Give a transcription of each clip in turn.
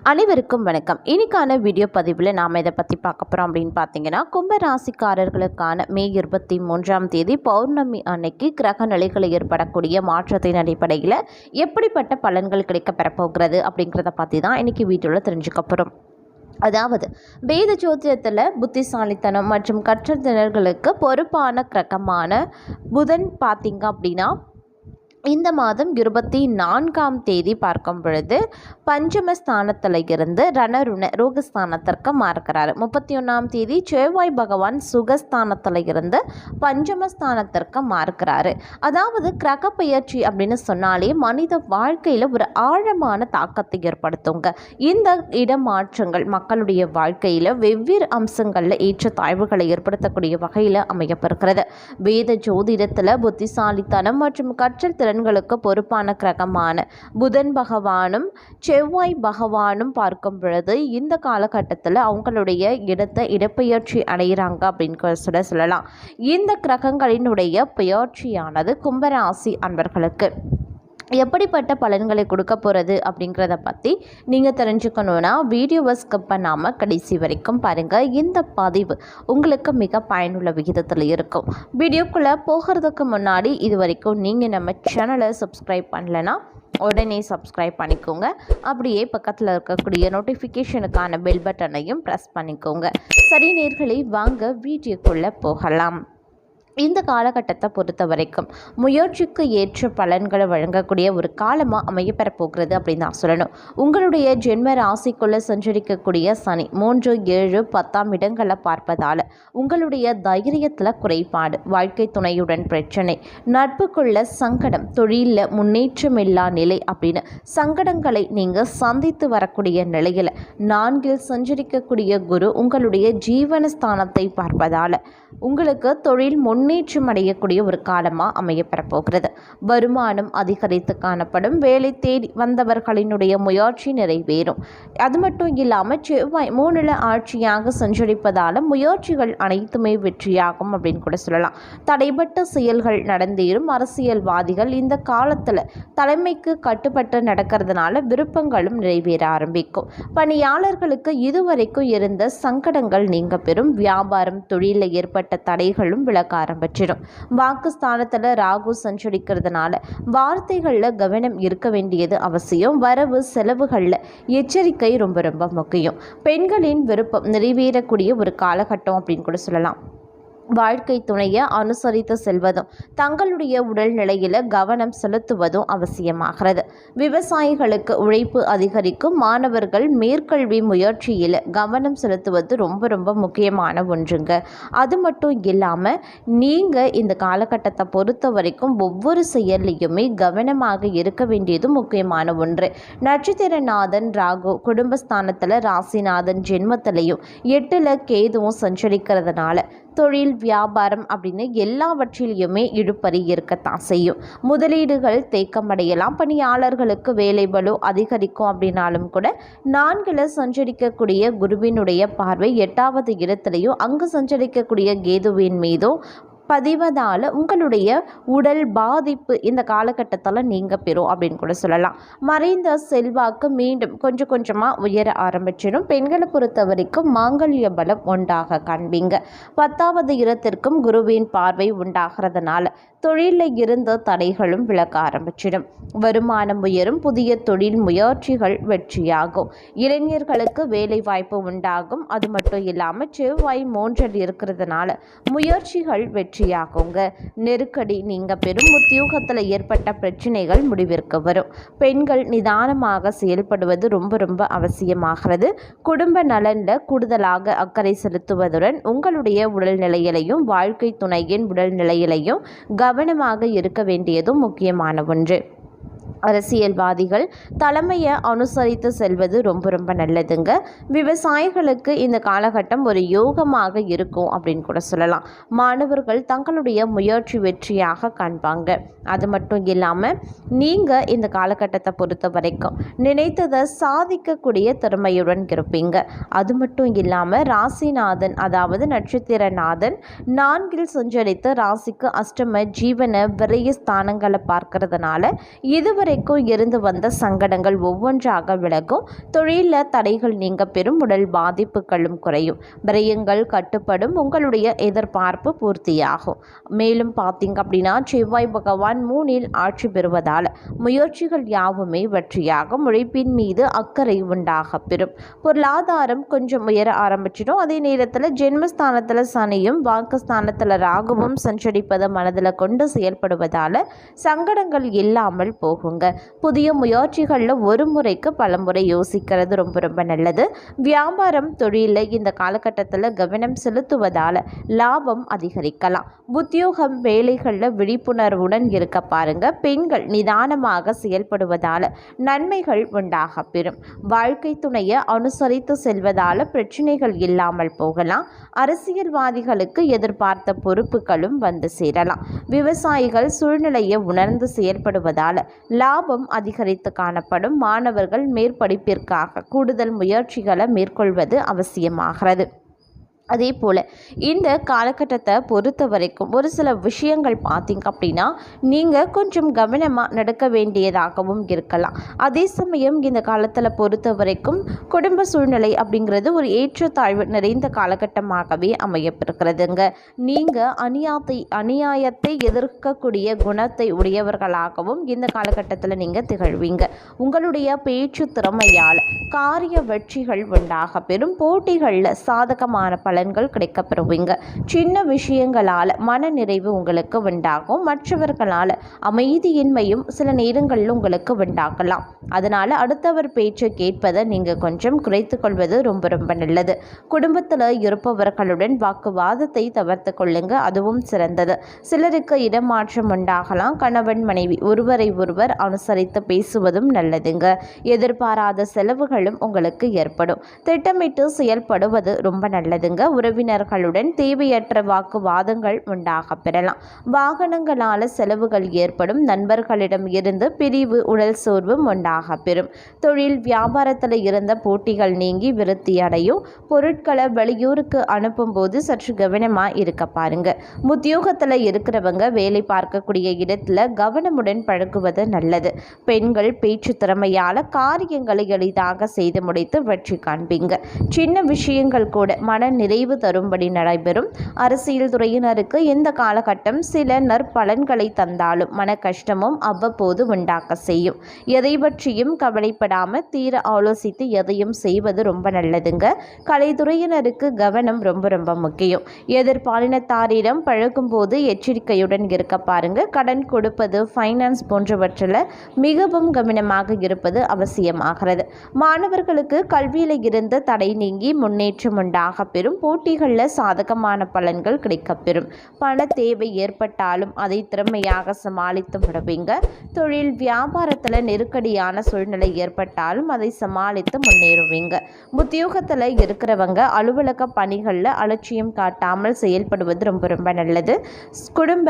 அனைவருக்கும் வணக்கம். இன்னைக்கான வீடியோ பதிவில் நாம் இதை பற்றி பார்க்க போகிறோம் அப்படின்னு பார்த்தீங்கன்னா கும்ப ராசிக்காரர்களுக்கான மே இருபத்தி மூன்றாம் தேதி பௌர்ணமி அன்னைக்கு கிரக நிலைகளில் ஏற்படக்கூடிய மாற்றத்தின் அடிப்படையில் எப்படிப்பட்ட பலன்கள் கிடைக்க பெறப்போகிறது அப்படிங்கிறத பற்றி தான் இன்றைக்கி வீடியோவில் தெரிஞ்சுக்க போகிறோம் அதாவது வேத ஜோதிடத்தில் புத்திசாலித்தனம் மற்றும் கற்றதினர்களுக்கு பொறுப்பான கிரகமான புதன் பார்த்திங்க அப்படின்னா இந்த மாதம் இருபத்தி நான்காம் தேதி பார்க்கும் பொழுது பஞ்சமஸ்தானத்தில் இருந்து ரணருண ரோகஸ்தானத்திற்கு மாறுகிறார். முப்பத்தி ஒன்றாம் தேதி செவ்வாய் பகவான் சுகஸ்தானத்தில் இருந்து பஞ்சமஸ்தானத்திற்கு மாறுகிறாரு. அதாவது கிரக பயிற்சி அப்படின்னு சொன்னாலே மனித வாழ்க்கையில் ஒரு ஆழமான தாக்கத்தை ஏற்படுத்துங்க. இந்த இடமாற்றங்கள் மக்களுடைய வாழ்க்கையில் வெவ்வேறு அம்சங்களில் ஏற்ற தாழ்வுகளை ஏற்படுத்தக்கூடிய வகையில் அமையப்பெறுகிறது வேத ஜோதிடத்தில் புத்திசாலித்தனம் மற்றும் கற்றல் திறன்களுக்கு பொறுப்பான கிரகமான புதன் பகவானும் செவ்வாய் பகவானும் பார்க்கும் பொழுது இந்த காலகட்டத்தில் அவங்களுடைய இடத்தை இடப்பெயர்ச்சி அடைகிறாங்க அப்படின்னு சொல்ல சொல்லலாம். இந்த கிரகங்களினுடைய பெயர்ச்சியானது கும்பராசி அன்பர்களுக்கு. எப்படிப்பட்ட பலன்களை கொடுக்க போகிறது அப்படிங்கிறத பற்றி நீங்கள் தெரிஞ்சுக்கணுன்னா வீடியோவை ஸ்கிப் பண்ணாமல் கடைசி வரைக்கும் பாருங்கள் இந்த பதிவு உங்களுக்கு மிக பயனுள்ள விகிதத்தில் இருக்கும். வீடியோக்குள்ளே போகிறதுக்கு முன்னாடி இது வரைக்கும் நீங்கள் நம்ம சேனலை சப்ஸ்கிரைப் பண்ணலைன்னா உடனே சப்ஸ்கிரைப் பண்ணிக்கோங்க. அப்படியே பக்கத்தில் இருக்கக்கூடிய நோட்டிஃபிகேஷனுக்கான பெல் பட்டனையும் ப்ரெஸ் பண்ணிக்கோங்க. சரி நேர்களை வாங்க வீடியோக்குள்ளே போகலாம். இந்த காலகட்டத்தை பொறுத்த வரைக்கும் முயற்சிக்கு ஏற்ற பலன்களை வழங்கக்கூடிய ஒரு காலமாக அமையப்பெற போகிறது அப்படின்னு நான் சொல்லணும். உங்களுடைய ஜென்ம ராசிக்குள்ளே சஞ்சரிக்கக்கூடிய சனி மூன்று ஏழு பத்தாம் இடங்களை பார்ப்பதால் உங்களுடைய தைரியத்தில் குறைபாடு வாழ்க்கை துணையுடன் பிரச்சனை நட்புக்குள்ள சங்கடம் தொழிலில் முன்னேற்றமில்லா நிலை அப்படின்னு சங்கடங்களை நீங்கள் சந்தித்து வரக்கூடிய நிலையில் நான்கில் சஞ்சரிக்கக்கூடிய குரு உங்களுடைய ஜீவனஸ்தானத்தை பார்ப்பதால் உங்களுக்கு தொழில் முன் முன்னேற்றம் அடையக்கூடிய ஒரு காலமாக அமையப்பெற போகிறது வருமானம் அதிகரித்து காணப்படும். வேலை தேடி வந்தவர்களினுடைய முயற்சி நிறைவேறும். அது மட்டும் இல்லாமல் செவ்வாய் மூணுல ஆட்சியாக சஞ்சரிப்பதால் முயற்சிகள் அனைத்துமே வெற்றியாகும் அப்படின்னு கூட சொல்லலாம். தடைப்பட்ட செயல்கள் நடந்தேறும். அரசியல்வாதிகள் இந்த காலத்தில் தலைமைக்கு கட்டுப்பட்டு நடக்கிறதுனால விருப்பங்களும் நிறைவேற ஆரம்பிக்கும். பணியாளர்களுக்கு இதுவரைக்கும் இருந்த சங்கடங்கள் நீங்க பெறும். வியாபாரம் தொழிலில் ஏற்பட்ட தடைகளும் விளக்க ஆரம்பிச்சிடும் வாக்குஸ்தானத்தில் ராகு சஞ்சரிக்கிறதுனால வார்த்தைகளில் கவனம் இருக்க வேண்டியது அவசியம். வரவு செலவுகளில் எச்சரிக்கை ரொம்ப ரொம்ப முக்கியம். பெண்களின் விருப்பம் நிறைவேறக்கூடிய ஒரு காலகட்டம் அப்படின்னு கூட சொல்லலாம். வாழ்க்கை துணையை அனுசரித்து செல்வதும் தங்களுடைய உடல்நிலையில் கவனம் செலுத்துவதும் அவசியமாகிறது. விவசாயிகளுக்கு உழைப்பு அதிகரிக்கும் மாணவர்கள் மேற்கல்வி முயற்சியில் கவனம் செலுத்துவது ரொம்ப ரொம்ப முக்கியமான ஒன்றுங்க. அது மட்டும் இல்லாமல் நீங்கள் இந்த காலகட்டத்தை பொறுத்த வரைக்கும் ஒவ்வொரு செயல்லையுமே கவனமாக இருக்க வேண்டியது முக்கியமான ஒன்று. நட்சத்திரநாதன் ராகு குடும்பஸ்தானத்தில் ராசிநாதன் ஜென்மத்திலையும் எட்டில் கேதுவும் சஞ்சரிக்கிறதுனால தொழில் வியாபாரம் அப்படின்னு எல்லாவற்றிலையுமே இழுப்பறி இருக்கத்தான் செய்யும். முதலீடுகள் தேக்கமடையலாம். பணியாளர்களுக்கு வேலை பலு அதிகரிக்கும் அப்படின்னாலும் கூட நான்கில் சஞ்சரிக்கக்கூடிய குருவினுடைய பார்வை எட்டாவது இடத்துலையும் அங்கு சஞ்சரிக்கக்கூடிய கேதுவின் மீதும் பதிவதால் உங்களுடைய உடல் பாதிப்பு இந்த காலகட்டத்தில் நீங்கள் பெறும் அப்படின்னு கூட சொல்லலாம். மறைந்த செல்வாக்கு மீண்டும் கொஞ்சம் கொஞ்சமாக உயர ஆரம்பிச்சிடும். பெண்களை பொறுத்த வரைக்கும் மாங்கல்ய பலம் உண்டாக காண்பீங்க. பத்தாவது இடத்திற்கும் குருவின் பார்வை உண்டாகிறதுனால தொழிலில் இருந்த தடைகளும் விலக ஆரம்பிச்சிடும். வருமானம் உயரும் புதிய தொழில் முயற்சிகள் வெற்றியாகும். இளைஞர்களுக்கு வேலை வாய்ப்பு உண்டாகும். அது மட்டும் இல்லாமல் செவ்வாய் மூன்றில் இருக்கிறதுனால முயற்சிகள் வெற்றியாகுங்க. நெருக்கடி நீங்கள் பெரும் உத்தியோகத்தில் ஏற்பட்ட பிரச்சனைகள் முடிவிற்கு வரும். பெண்கள் நிதானமாக செயல்படுவது ரொம்ப ரொம்ப அவசியமாகிறது. குடும்ப நலனில் கூடுதலாக அக்கறை செலுத்துவதுடன் உங்களுடைய உடல்நிலையிலையும் வாழ்க்கை துணையின் உடல்நிலையிலையும் கவனமாக இருக்க வேண்டியதும் முக்கியமான ஒன்று. அரசியல்வாதிகள் தலைமையை அனுசரித்து செல்வது ரொம்ப ரொம்ப நல்லதுங்க. விவசாயிகளுக்கு இந்த காலகட்டம் ஒரு யோகமாக இருக்கும் அப்படின்னு கூட சொல்லலாம். மாணவர்கள் தங்களுடைய முயற்சி வெற்றியாக காண்பாங்க. அது மட்டும் இல்லாமல் நீங்கள் இந்த காலகட்டத்தை பொறுத்த வரைக்கும் நினைத்ததை சாதிக்கக்கூடிய திறமையுடன் இருப்பீங்க. அது மட்டும் இல்லாமல் ராசிநாதன் அதாவது நட்சத்திரநாதன் நான்கில் சஞ்சரித்து ராசிக்கு அஷ்டம ஜீவன விரைய ஸ்தானங்களை பார்க்கறதுனால இதுவரை இதுவரைக்கும் இருந்து வந்த சங்கடங்கள் ஒவ்வொன்றாக விலகும். தொழிலில் தடைகள் நீங்க பெறும் உடல் பாதிப்புகளும் குறையும். விரயங்கள் கட்டுப்படும் உங்களுடைய எதிர்பார்ப்பு பூர்த்தியாகும். மேலும் பார்த்தீங்க அப்படின்னா செவ்வாய் பகவான் மூணில் ஆட்சி பெறுவதால் முயற்சிகள் யாவுமே வெற்றியாகும். உழைப்பின் மீது அக்கறை உண்டாக பெறும். பொருளாதாரம் கொஞ்சம் உயர ஆரம்பிச்சிடும். அதே நேரத்தில் ஜென்மஸ்தானத்தில் சனியும் வாக்குஸ்தானத்தில் ராகுவும் சஞ்சரிப்பதை மனதில் கொண்டு செயல்படுவதால் சங்கடங்கள் இல்லாமல் போகுங்க. புதிய முயற்சிகளில் ஒரு முறைக்கு பல முறை யோசிக்கிறது ரொம்ப ரொம்ப நல்லது. வியாபாரம் தொழிலில் இந்த காலகட்டத்தில் கவனம் செலுத்துவதால் லாபம் அதிகரிக்கலாம். உத்தியோகம் வேலைகளில் விழிப்புணர்வுடன் இருக்க பாருங்க. பெண்கள் நிதானமாக செயல்படுவதால் நன்மைகள் உண்டாக பெறும். வாழ்க்கை துணையை அனுசரித்து செல்வதால் பிரச்சனைகள் இல்லாமல் போகலாம். அரசியல்வாதிகளுக்கு எதிர்பார்த்த பொறுப்புகளும் வந்து சேரலாம். விவசாயிகள் சூழ்நிலையை உணர்ந்து செயல்படுவதால் லாபம் அதிகரித்து காணப்படும் மாணவர்கள் மேற்படிப்பிற்காக கூடுதல் முயற்சிகளை மேற்கொள்வது அவசியமாகிறது. அதே போல் இந்த காலகட்டத்தை பொறுத்த வரைக்கும் ஒரு சில விஷயங்கள் பார்த்தீங்க அப்படின்னா நீங்கள் கொஞ்சம் கவனமாக நடக்க வேண்டியதாகவும் இருக்கலாம். அதே சமயம் இந்த காலத்தில் பொறுத்த வரைக்கும் குடும்ப சூழ்நிலை அப்படிங்கிறது ஒரு ஏற்றத்தாழ்வு நிறைந்த காலகட்டமாகவே அமையப்பிருக்கிறதுங்க நீங்கள் அநியாயத்தை அநியாயத்தை எதிர்க்கக்கூடிய குணத்தை உடையவர்களாகவும் இந்த காலகட்டத்தில் நீங்கள் திகழ்வீங்க. உங்களுடைய பேச்சு திறமையால் காரிய வெற்றிகள் உண்டாக பெறும். போட்டிகளில் சாதகமான பல பலன்கள் கிடைக்கப்பெறுவீங்க. சின்ன விஷயங்களால் மன நிறைவு உங்களுக்கு உண்டாகும். மற்றவர்களால் அமைதியின்மையும் சில நேரங்களில் உங்களுக்கு உண்டாகலாம் அதனால் அடுத்தவர் பேச்சை கேட்பதை நீங்கள் கொஞ்சம் குறைத்து கொள்வது ரொம்ப ரொம்ப நல்லது. குடும்பத்தில் இருப்பவர்களுடன் வாக்குவாதத்தை தவிர்த்து கொள்ளுங்க. அதுவும் சிறந்தது. சிலருக்கு இடமாற்றம் உண்டாகலாம். கணவன் மனைவி ஒருவரை ஒருவர் அனுசரித்து பேசுவதும் நல்லதுங்க. எதிர்பாராத செலவுகளும் உங்களுக்கு ஏற்படும். திட்டமிட்டு செயல்படுவது ரொம்ப நல்லதுங்க. உறவினர்களுடன் தேவையற்ற வாக்குவாதங்கள் உண்டாக பெறலாம். வாகனங்களால் செலவுகள் ஏற்படும். நண்பர்களிடம் இருந்து பிரிவு உடல் சோர்வும் உண்டாக பெறும். தொழில் வியாபாரத்தில் இருந்த போட்டிகள் நீங்கி விருத்தி அடையும். பொருட்களை வெளியூருக்கு அனுப்பும் போது சற்று கவனமாக இருக்க பாருங்க. உத்தியோகத்தில் இருக்கிறவங்க வேலை பார்க்கக்கூடிய இடத்துல கவனமுடன் பழகுவது நல்லது. பெண்கள் பேச்சு திறமையால் காரியங்களை எளிதாக செய்து முடித்து வெற்றி காண்பீங்க. சின்ன விஷயங்கள் கூட மன நிறைவு தரும்படி நடைபெறும். அரசியல் துறையினருக்கு இந்த காலகட்டம் சில நற்பலன்களை தந்தாலும் மன கஷ்டமும் அவ்வப்போது உண்டாக்க செய்யும். எதை பற்றியும் கவலைப்படாமல் தீர ஆலோசித்து எதையும் செய்வது ரொம்ப நல்லதுங்க. கலைத்துறையினருக்கு கவனம் ரொம்ப ரொம்ப முக்கியம். எதிர்பாலினத்தாரிடம் பழகும்போது எச்சரிக்கையுடன் இருக்க பாருங்க. கடன் கொடுப்பது ஃபைனான்ஸ் போன்றவற்றில் மிகவும் கவனமாக இருப்பது அவசியமாகிறது. மாணவர்களுக்கு கல்வியில் இருந்த தடை நீங்கி முன்னேற்றம் உண்டாக பெறும். போட்டிகளில் சாதகமான பலன்கள் கிடைக்கப்பெறும். பண தேவை ஏற்பட்டாலும் அதை திறமையாக சமாளித்து விடுவீங்க தொழில் வியாபாரத்தில் நெருக்கடியான சூழ்நிலை ஏற்பட்டாலும் அதை சமாளித்து முன்னேறுவீங்க. உத்தியோகத்தில் இருக்கிறவங்க அலுவலக பணிகளில் அலட்சியம் காட்டாமல் செயல்படுவது ரொம்ப ரொம்ப நல்லது. குடும்ப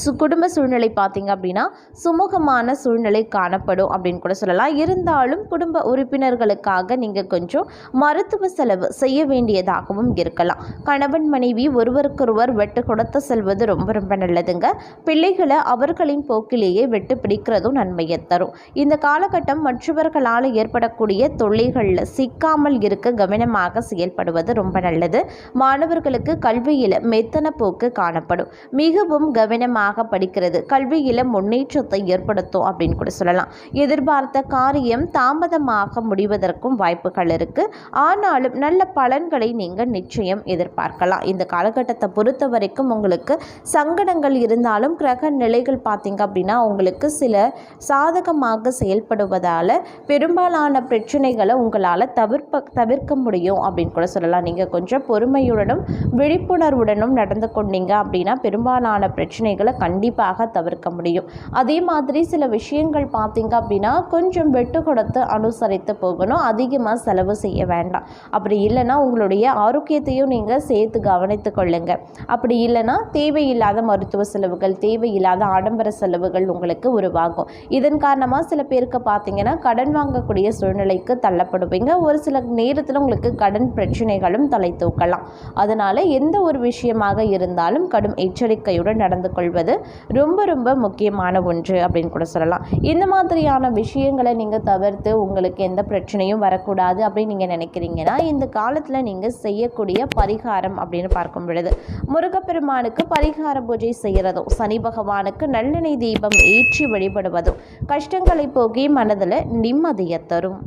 சு குடும்ப சூழ்நிலை பார்த்திங்க அப்படின்னா சுமூகமான சூழ்நிலை காணப்படும் அப்படின்னு கூட சொல்லலாம். இருந்தாலும் குடும்ப உறுப்பினர்களுக்காக நீங்கள் கொஞ்சம் மருத்துவ செலவு செய்ய வேண்டியதாகவும் இருக்கலாம். கணவன் மனைவி ஒருவருக்கொருவர் வெட்டு கொடுத்து செல்வது ரொம்ப ரொம்ப நல்லதுங்க. பிள்ளைகளை அவர்களின் போக்கிலேயே வெட்டு பிடிக்கிறதும் நன்மையை தரும். இந்த காலகட்டம் மற்றவர்களால் ஏற்படக்கூடிய தொல்லைகளில் சிக்காமல் இருக்க கவனமாக செயல்படுவது ரொம்ப நல்லது. மாணவர்களுக்கு கல்வியில் மெத்தன போக்கு காணப்படும். மிகவும் கவனமாக அதிகமாக படிக்கிறது. கல்வியில் முன்னேற்றத்தை ஏற்படுத்தும் அப்படின்னு கூட சொல்லலாம். எதிர்பார்த்த காரியம் தாமதமாக முடிவதற்கும் வாய்ப்புகள் இருக்குது ஆனாலும் நல்ல பலன்களை நீங்கள் நிச்சயம் எதிர்பார்க்கலாம். இந்த காலகட்டத்தை பொறுத்த வரைக்கும் உங்களுக்கு சங்கடங்கள் இருந்தாலும் கிரக நிலைகள் பார்த்தீங்க அப்படின்னா உங்களுக்கு சில சாதகமாக செயல்படுவதால் பெரும்பாலான பிரச்சனைகளை உங்களால் தவிர்ப்ப தவிர்க்க முடியும் அப்படின்னு கூட சொல்லலாம். நீங்கள் கொஞ்சம் பொறுமையுடனும் விழிப்புணர்வுடனும் நடந்து கொண்டீங்க அப்படின்னா பெரும்பாலான பிரச்சனைகளை கண்டிப்பாக தவிர்க்க முடியும். அதே மாதிரி சில விஷயங்கள் பார்த்தீங்க அப்படின்னா கொஞ்சம் வெட்டு கொடுத்து அனுசரித்து போகணும். அதிகமாக செலவு செய்ய வேண்டாம். அப்படி இல்லைன்னா உங்களுடைய ஆரோக்கியத்தையும் நீங்கள் சேர்த்து கவனித்து கொள்ளுங்க. அப்படி இல்லைன்னா தேவையில்லாத மருத்துவ செலவுகள் தேவையில்லாத ஆடம்பர செலவுகள் உங்களுக்கு உருவாகும். இதன் காரணமாக சில பேருக்கு பார்த்தீங்கன்னா கடன் வாங்கக்கூடிய சூழ்நிலைக்கு தள்ளப்படுவீங்க. ஒரு சில நேரத்தில் உங்களுக்கு கடன் பிரச்சனைகளும் தலை தூக்கலாம். அதனால் எந்த ஒரு விஷயமாக இருந்தாலும் கடும் எச்சரிக்கையுடன் நடந்து கொள்வது என்பது ரொம்ப ரொம்ப முக்கியமான ஒன்று அப்படின்னு கூட சொல்லலாம். இந்த மாதிரியான விஷயங்களை நீங்கள் தவிர்த்து உங்களுக்கு எந்த பிரச்சனையும் வரக்கூடாது அப்படின்னு நீங்கள் நினைக்கிறீங்கன்னா இந்த காலத்தில் நீங்கள் செய்யக்கூடிய பரிகாரம் அப்படின்னு பார்க்கும் பொழுது முருகப்பெருமானுக்கு பரிகார பூஜை செய்கிறதும் சனி பகவானுக்கு நல்லெண்ணெய் தீபம் ஏற்றி வழிபடுவதும் கஷ்டங்களை போகி மனதில் நிம்மதியை தரும்.